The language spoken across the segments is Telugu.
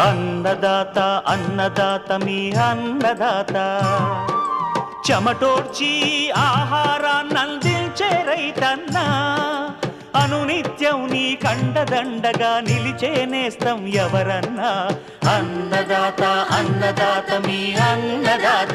అన్నదాత అన్నదాత మీ అన్నదాత. చెమటోడ్చి ఆహారాన్ని అందించే రైతన్నా. అనునిత్యం నీ కండదండగా నిలిచే నేస్తం ఎవరన్నా. అన్నదాత అన్నదాత మీ అన్నదాత.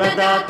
अन्नदाता